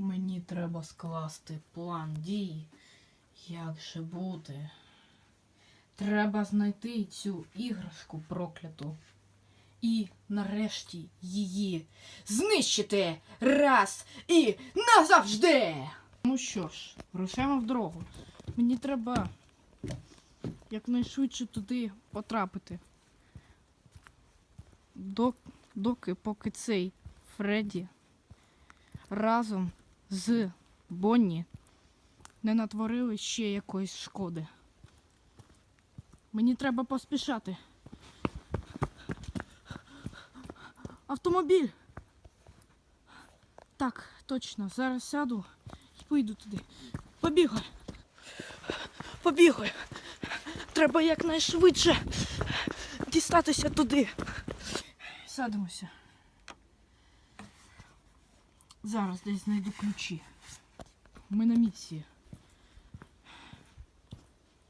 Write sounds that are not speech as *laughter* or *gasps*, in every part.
Мені треба скласти план дій. Як же бути? Треба знайти цю іграшку прокляту. І нарешті її знищити раз і назавжди. Ну що ж, рушаємо в дорогу. Мені треба якнайшвидше туди потрапити. Док, доки поки цей Фредді разом з Бонні не натворили ще якоїсь шкоди. Мені треба поспішати. Автомобіль. Так, точно. Зараз сяду і поїду туди. Побігай. Побігай. Треба якнайшвидше дістатися туди. Садимося. Зараз десь знайду ключі. Ми на місії.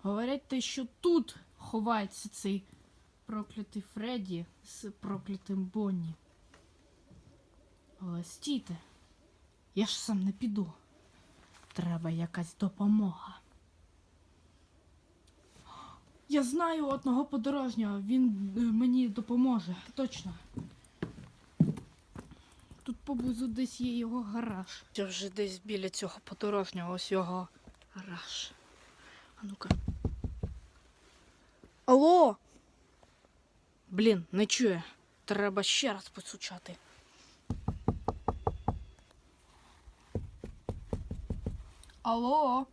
Говорять те, що тут ховається цей проклятий Фредді з проклятим Бонні. Але стійте, я ж сам не піду. Треба якась допомога. Я знаю одного подорожнього, він е, мені допоможе. Точно. Поблизу десь є його гараж. Це вже десь біля цього подорожнього, ось його гараж. А ну-ка. Алло! Блін, не чує. Треба ще раз постучати. Алло!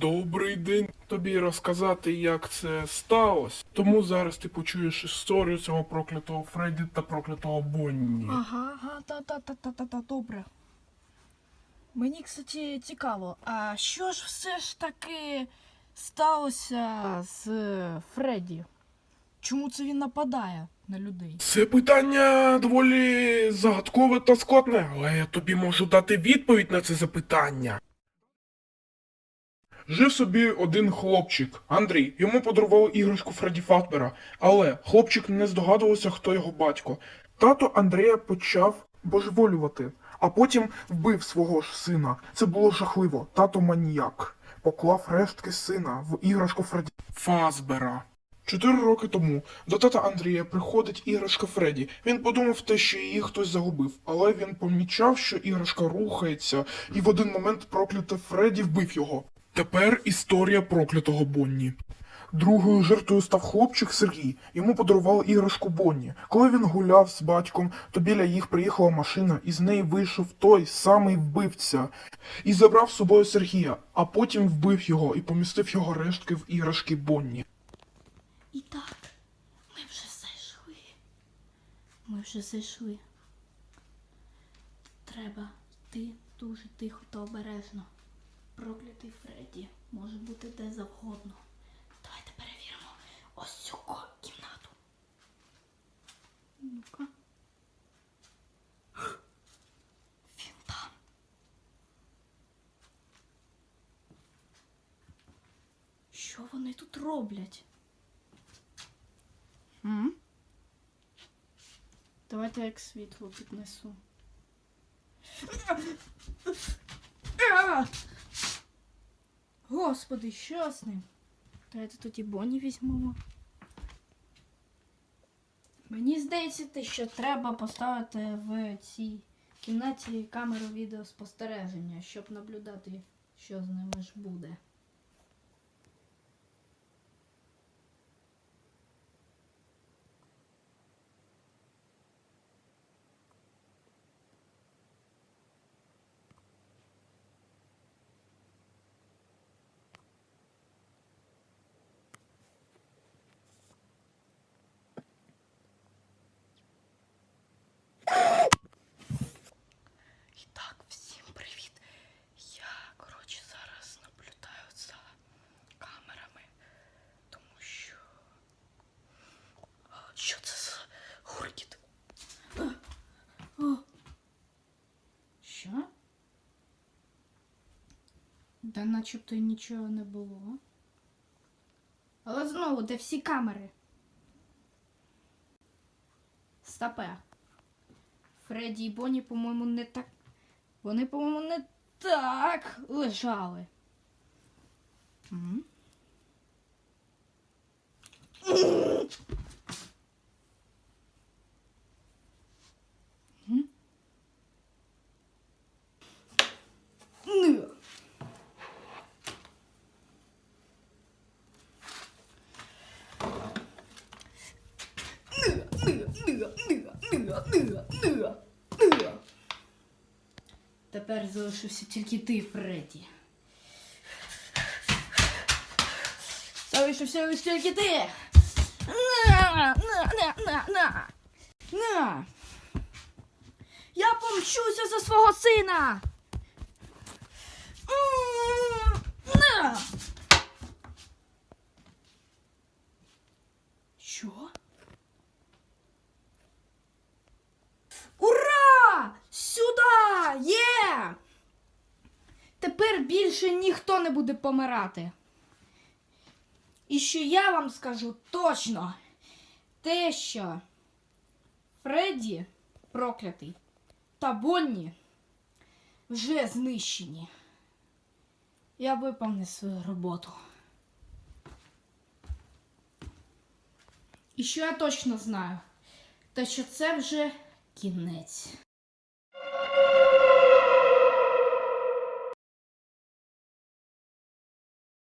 Добрий день тобі розказати, як це сталося. Тому зараз ти почуєш історію цього проклятого Фредді та проклятого Бонні. Ага, ага, та-та-та-та-та, добре. Мені, кстати, цікаво, а що ж все ж таки сталося з Фредді? Чому це він нападає на людей? Це питання доволі загадкове та складне, але я тобі можу дати відповідь на це запитання. Жив собі один хлопчик, Андрій. Йому подарували іграшку Фредді Фазбера, але хлопчик не здогадувався, хто його батько. Тато Андрія почав божеволювати, а потім вбив свого ж сина. Це було жахливо. Тато маніяк поклав рештки сина в іграшку Фредді Фазбера. Чотири роки тому до тата Андрія приходить іграшка Фредді. Він подумав те, що її хтось загубив, але він помічав, що іграшка рухається, і в один момент проклятий Фредді вбив його. Тепер історія проклятого Бонні. Другою жертвою став хлопчик Сергій. Йому подарували іграшку Бонні. Коли він гуляв з батьком, то біля їх приїхала машина, і з неї вийшов той самий вбивця і забрав з собою Сергія, а потім вбив його і помістив його рештки в іграшки Бонні. І так, ми вже зайшли. Ми вже зайшли. Треба ти дуже тихо та обережно. Проклятий Фредді може бути де завгодно. Давайте перевіримо ось цю кімнату. Ну-ка. *gasps* Він там. Що вони тут роблять? М? Давайте як світло піднесу. *laughs* Господи, що з ним? Давайте тоді Бонні візьмемо. Мені здається, що треба поставити в цій кімнаті камеру відеоспостереження, щоб наблюдати, що з ними ж буде. І так, всім привіт. Я, коротше, зараз наблюдаю за камерами, тому що. А, Що це за гуркіт? А, а. Що? Да начебто й нічого не було. Але знову, де всі камери? Стопе. Фредді і Бонні, по-моєму, не так Вони, по-моєму, не так лежали. М? М? Ну. Тепер залишився тільки ти, Фредді. Залишився лише тільки ти. На, на, на, на, на. На. Я помщуся за свого сина. М, На. Що? Ура! Сюди! Є! Тепер більше ніхто не буде помирати. І що я вам скажу точно, те, що Фредді проклятий та Бонні вже знищені. Я виповнив свою роботу. І що я точно знаю, те, що це вже кінець.